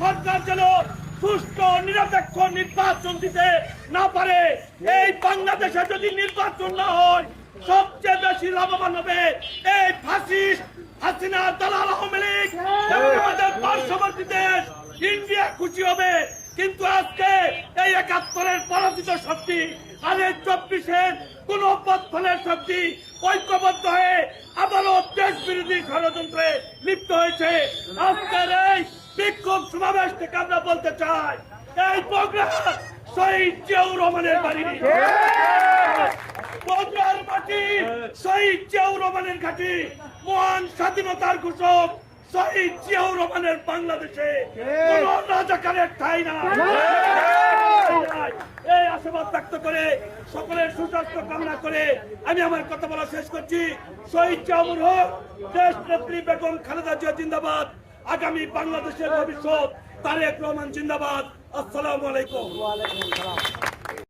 সরকার যেন সুষ্ঠু নিরপেক্ষ নির্বাচন দিতে না পারে। এই বাংলাদেশে যদি নির্বাচন না হয় সবচেয়ে বেশি লাভবান হবে এই ফাসিস্ট হাসিনা দালাল আওয়ামী লীগ। আমাদের পার্শ্ববর্তী দেশ ইন্ডিয়া খুশি হবে। কিন্তু আজকে এই একাত্তরের পরাজিত শক্তি আর এই চব্বিশের কোন পথফলের শক্তি ঐক্যবদ্ধ হয়ে আবারও দেশ বিরোধী ষড়যন্ত্রে লিপ্ত হয়েছে। আজকের এই বিক্ষোভ সমাবেশ থেকে আমরা বলতে চাই। এই প্রোগ্রাম শহীদ জিয়াউর রহমানের বাড়ি বগুড়ার মাটি শহীদ জিয়াউর রহমানের ঘাটি। মহান স্বাধীনতার ঘোষক শহীদ জিয়াউর রহমানের বাংলাদেশে। কোন রাজাকারের ঠাই না এই আশাবাদ ব্যক্ত করে সকলের সুস্বাস্থ্য কামনা করে আমি আমার কথা বলা শেষ করছি। শহীদ জিয়াউর হক দেশ নেত্রী বেগম খালেদা জিয়া জিন্দাবাদ। আগামী বাংলাদেশের ভবিষ্যৎ তারেক রহমান জিন্দাবাদ। আসসালামু আলাইকুম।